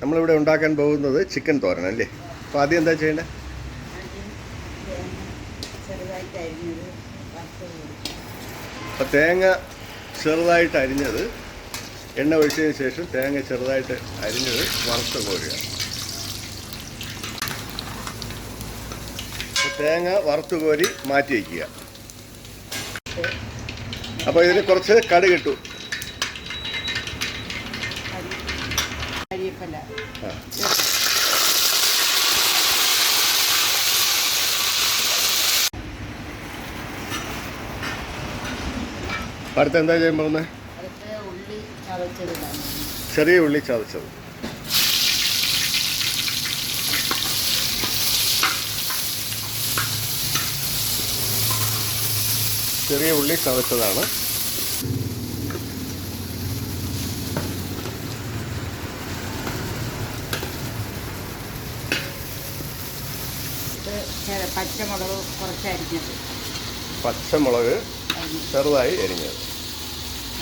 നമ്മളിവിടെ ഉണ്ടാക്കാൻ പോകുന്നത് ചിക്കൻ തോരൻ അല്ലേ? അപ്പോൾ ആദ്യം എന്താ ചെയ്യേണ്ടത് അപ്പോൾ തേങ്ങ ചെറുതായിട്ട് അരിഞ്ഞത് എണ്ണ ഒഴിച്ചതിന് ശേഷം തേങ്ങ ചെറുതായിട്ട് അരിഞ്ഞത് വറുത്ത കോരുക. തേങ്ങ വറുത്ത് കോരി മാറ്റി വയ്ക്കുക. അപ്പോൾ ഇതിന് കുറച്ച് കടുക് ഇട്ടു അരി ആ. അടുത്ത് എന്താ ചെയ്യാൻ പോകുന്നത് ചെറിയ ഉള്ളി ചതച്ചത്. ചെറിയ ഉള്ളി ചതച്ചതാണ്. പച്ചമുളക് കുറച്ച് അരിഞ്ഞത്. പച്ചമുളക് ചെറുതായി എരിഞ്ഞത്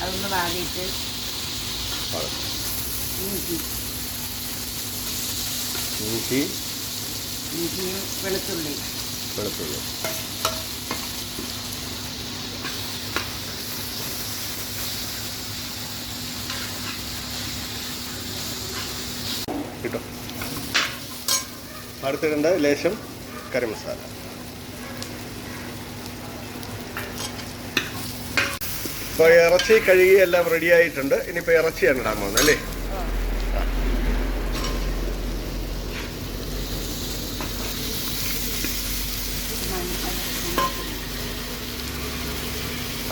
അതൊന്ന് വാടിയിട്ട് ആണ്. ഇഞ്ചി. ഇഞ്ചി. ഇഞ്ചിയും വെളുത്തുള്ളി. വെളുത്തുള്ളി. കിട്ടും അടുത്തിടേണ്ട ലേശം കറി മസാല. ഇപ്പോൾ ഇറച്ചി കഴുകി എല്ലാം റെഡി ആയിട്ടുണ്ട്. ഇനിയിപ്പോൾ ഇറച്ചിയാണ് ഇടാൻ പോകുന്നത് അല്ലേ?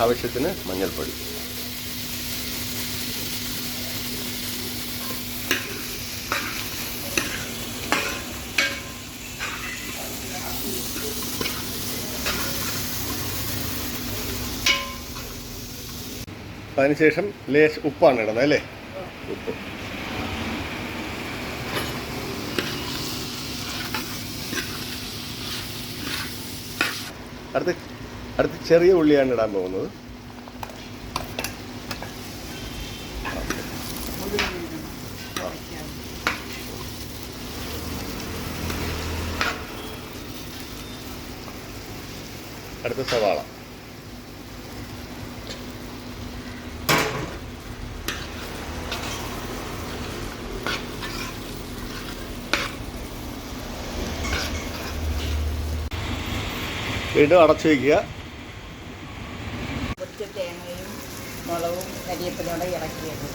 ആവശ്യത്തിന് മഞ്ഞൾപ്പൊടി. അതിനുശേഷം ലേശ് ഉപ്പാണ് ഇടുന്നത് അല്ലേ? ഉപ്പ്. അടുത്ത് അടുത്ത് ചെറിയ ഉള്ളിയാണ് ഇടാൻ പോകുന്നത്. അടുത്ത സവാള. വീണ്ടും അടച്ചു വയ്ക്കുക കുറച്ച് തേങ്ങയും മുളകും കരിയപ്പലോടെ ഇറക്കിയത്.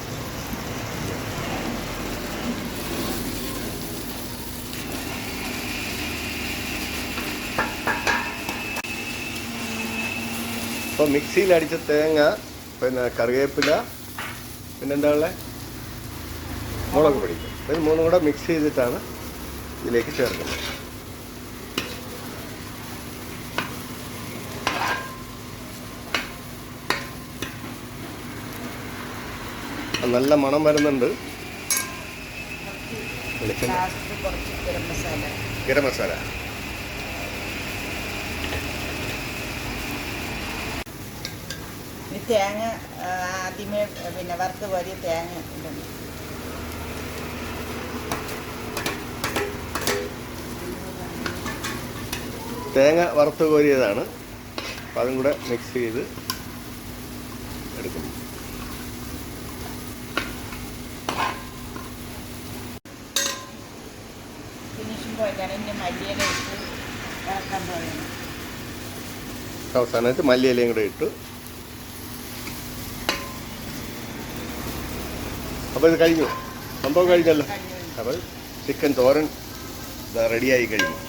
അപ്പോൾ മിക്സിയിൽ അടിച്ച തേങ്ങ പിന്നെ കറിവേപ്പില പിന്നെന്താ ഉള്ളത് മുളക് പൊടി. ഇത് മൂന്നും കൂടെ മിക്സ് ചെയ്തിട്ടാണ് ഇതിലേക്ക് ചേർക്കുന്നത്. നല്ല മണം വരുന്നുണ്ട്. ഗരം മസാല. തേങ്ങ ആദ്യമേ പിന്നെ വറുത്ത് വലിയ തേങ്ങ ഇടണം തേങ്ങ വറുത്ത് കോരിയതാണ്. അപ്പം അതും കൂടെ മിക്സ് ചെയ്ത് എടുക്കുന്നു മല്ലിയില ഇട്ട് ഇറക്കാൻ പറയുന്നത് അവസാനമായിട്ട് മല്ലിയിലയും കൂടെ ഇട്ടു. അപ്പോൾ ഇത് കഴിഞ്ഞു. സംഭവം കഴിഞ്ഞല്ലോ. കഴിഞ്ഞു. അപ്പോൾ ചിക്കൻ തോരൻ റെഡിയായി കഴിഞ്ഞു.